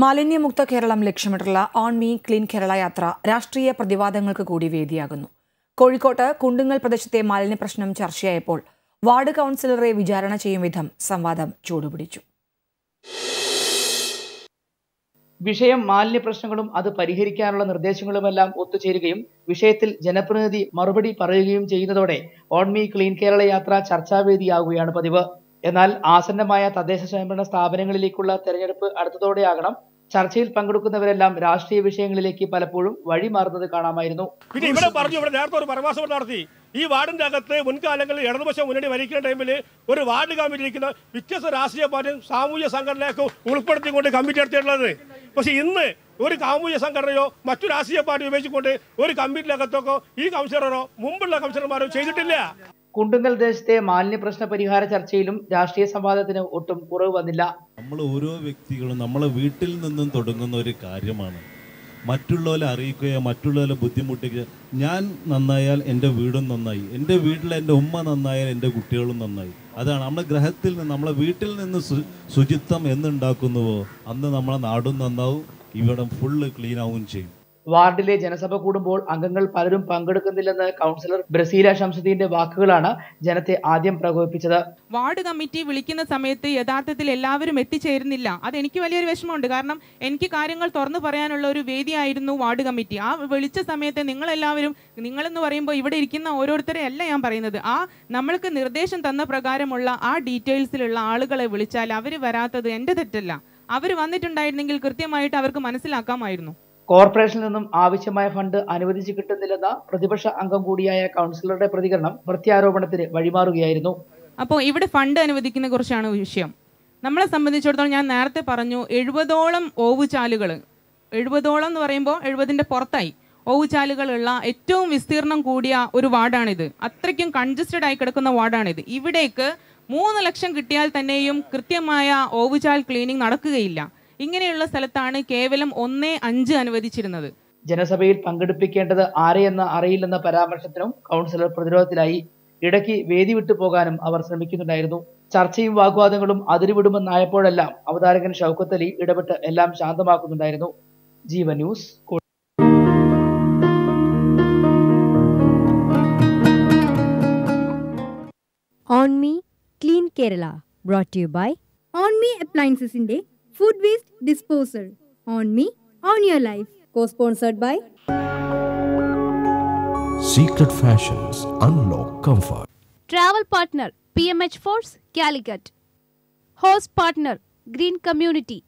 മാലിന്യമുക്ത കേരളം ലക്ഷ്യമിട്ടുള്ള on me clean Kerala യാത്ര രാഷ്ട്രീയ പ്രതിവാദങ്ങൾക്ക് കൂടി വേദിയാകുന്നു. കോഴിക്കോട്ട് കുണ്ടുങ്ങൽ പ്രദേശത്തെ മാലിന്യ പ്രശ്നം ചർച്ചയായപ്പോൾ വാർഡ് കൗൺസിലറെ വിചാരണ ചെയ്യും വിധം സംവാദം ചൂടുപിടിച്ചു. വിഷയം മാലിന്യ പ്രശ്നങ്ങളും അത് പരിഹരിക്കാനുള്ള നിർദ്ദേശങ്ങളുമെല്ലാം ഒത്തുചേരുകയും വിഷയത്തിൽ ജനപ്രതിനിധി മറുപടി പറയുകയും ചെയ്യുന്നതോടെ ഓൺമി ക്ലീൻ കേരള യാത്ര ചർച്ചാവേദിയാകുകയാണ് പതിവ്. എന്നാൽ ആസന്നമായ തദ്ദേശ സ്വയംഭരണ സ്ഥാപനങ്ങളിലേക്കുള്ള തെരഞ്ഞെടുപ്പ് അടുത്തതോടെയാകണം. ചർച്ചയിൽ പങ്കെടുക്കുന്നവരെല്ലാം രാഷ്ട്രീയ വിഷയങ്ങളിലേക്ക് പലപ്പോഴും വഴിമാറുന്നത് കാണാമായിരുന്നു. പിന്നെ ഇവിടെ പറഞ്ഞു ഇവിടെ നേരത്തെ ഒരു പരാമർശം നടത്തി. ഈ വാർഡിന്റെ അകത്ത് മുൻകാലങ്ങളിൽ ഇടതുപക്ഷം മുന്നണി ഭരിക്കുന്ന ടൈമിൽ ഒരു വാർഡ് കമ്മിറ്റി ഇരിക്കുന്ന വ്യത്യസ്ത രാഷ്ട്രീയ പാർട്ടിയും സാമൂഹ്യ സംഘടനയൊക്കെ ഉൾപ്പെടുത്തിക്കൊണ്ട് കമ്മിറ്റി എടുത്തിട്ടുള്ളത്. പക്ഷെ ഇന്ന് ഒരു സാമൂഹ്യ സംഘടനയോ മറ്റു രാഷ്ട്രീയ പാർട്ടി ഉപയോഗിച്ചുകൊണ്ട് ഒരു കമ്മിറ്റിയിലകത്തൊക്കെ ഈ കൗൺസിലറോ മുമ്പുള്ള കൗൺസിലർമാരോ ചെയ്തിട്ടില്ല. കുണ്ടുങ്ങൽ ദേശത്തെ മാലിന്യ പ്രശ്ന പരിഹാര ചർച്ചയിലും രാഷ്ട്രീയ സംവാദത്തിന് ഒട്ടും കുറവ് വന്നില്ല. നമ്മൾ ഓരോ വ്യക്തികളും നമ്മളെ വീട്ടിൽ നിന്നും തുടങ്ങുന്ന ഒരു കാര്യമാണ്. മറ്റുള്ളവരെ അറിയിക്കുകയോ മറ്റുള്ളവരെ ബുദ്ധിമുട്ടിക്കുക. ഞാൻ നന്നായാൽ എന്റെ വീടും നന്നായി. എന്റെ വീട്ടിൽ എന്റെ ഉമ്മ നന്നായാൽ എന്റെ കുട്ടികളും നന്നായി. അതാണ് നമ്മുടെ ഗ്രഹത്തിൽ നിന്ന് നമ്മളെ വീട്ടിൽ നിന്ന് ശുചിത്വം എന്നുണ്ടാക്കുന്നുവോ അന്ന് നമ്മളെ നാടും നന്നാവും ഇവിടം ഫുള്ള് ക്ലീൻ ചെയ്യും. വാർഡിലെ ജനസഭ കൂടുമ്പോൾ അംഗങ്ങൾ പലരും പങ്കെടുക്കുന്നില്ലെന്ന് കൗൺസിലർ ബ്രസീല ഷംസുദ്ദീന്റെ വാക്കുകളാണ് ജനത്തെ ആദ്യം പ്രകോപിപ്പിച്ചത്. വാർഡ് കമ്മിറ്റി വിളിക്കുന്ന സമയത്ത് യഥാർത്ഥത്തിൽ എല്ലാവരും എത്തിച്ചേരുന്നില്ല. അത് എനിക്ക് വലിയൊരു വിഷമമുണ്ട്. കാരണം എനിക്ക് കാര്യങ്ങൾ തുറന്നു പറയാനുള്ള ഒരു വേദിയായിരുന്നു വാർഡ് കമ്മിറ്റി. ആ വിളിച്ച സമയത്ത് നിങ്ങളെല്ലാവരും നിങ്ങളെന്ന് പറയുമ്പോൾ ഇവിടെ ഇരിക്കുന്ന ഓരോരുത്തരെ അല്ല ഞാൻ പറയുന്നത്. ആ നമ്മൾക്ക് നിർദ്ദേശം തന്ന പ്രകാരമുള്ള ആ ഡീറ്റെയിൽസിലുള്ള ആളുകളെ വിളിച്ചാൽ അവർ വരാത്തത് എന്റെ തെറ്റല്ല. അവർ വന്നിട്ടുണ്ടായിരുന്നെങ്കിൽ കൃത്യമായിട്ട് അവർക്ക് മനസ്സിലാക്കാമായിരുന്നു. കോർപ്പറേഷനിൽ നിന്നും ആവശ്യമായ ഫണ്ട് അനുവദിച്ചു കിട്ടുന്നില്ലെന്ന പ്രതിപക്ഷ അംഗം കൂടിയായ കൗൺസിലറുടെ പ്രതികരണം പ്രത്യാരോപണത്തിന് വഴിമാറുകയായിരുന്നു. അപ്പോൾ ഇവിടെ ഫണ്ട് അനുവദിക്കുന്ന കുറിച്ചാണ് വിഷയം. നമ്മളെ സംബന്ധിച്ചിടത്തോളം ഞാൻ നേരത്തെ പറഞ്ഞു എഴുപതോളം ഓവുചാലുകൾ എഴുപതോളം എന്ന് പറയുമ്പോൾ എഴുപതിന്റെ പുറത്തായി. ഓവുചാലുകളുള്ള ഏറ്റവും വിസ്തീർണം കൂടിയ ഒരു വാർഡാണിത്. അത്രയ്ക്കും കൺജസ്റ്റഡ് ആയി കിടക്കുന്ന വാർഡാണിത്. ഇവിടേക്ക് മൂന്ന് ലക്ഷം കിട്ടിയാൽ തന്നെയും കൃത്യമായ ഓവുചാൽ ക്ലീനിങ് നടക്കുകയില്ല. ഇങ്ങനെയുള്ള സ്ഥലത്താണ് കേവലം ഒന്നേ അഞ്ച് അനുവദിച്ചിരുന്നത്. ജനസഭയിൽ പങ്കെടുപ്പിക്കേണ്ടത് ആരെയെന്ന് അറിയില്ലെന്ന പരാമർശത്തിനും കൗൺസിലർ പ്രതിരോധത്തിലായി ഇടയ്ക്ക് വേദി വിട്ടു പോകാനും അവർ ശ്രമിക്കുന്നുണ്ടായിരുന്നു. ചർച്ചയും വാഗ്വാദങ്ങളും അതിരുവിടുമെന്നായപ്പോഴെല്ലാം അവതാരകൻ ഷൗക്കത്ത് അലി ഇടപെട്ട് എല്ലാം ശാന്തമാക്കുന്നുണ്ടായിരുന്നു. Jeeva news on me clean Kerala brought you by on me അപ്ലയൻസസിന്റെ Food Waste disposal on Me, on Your Life. Co sponsored by Secret Fashions Unlock Comfort. Travel Partner PMH Force Calicut. Host Partner Green Community.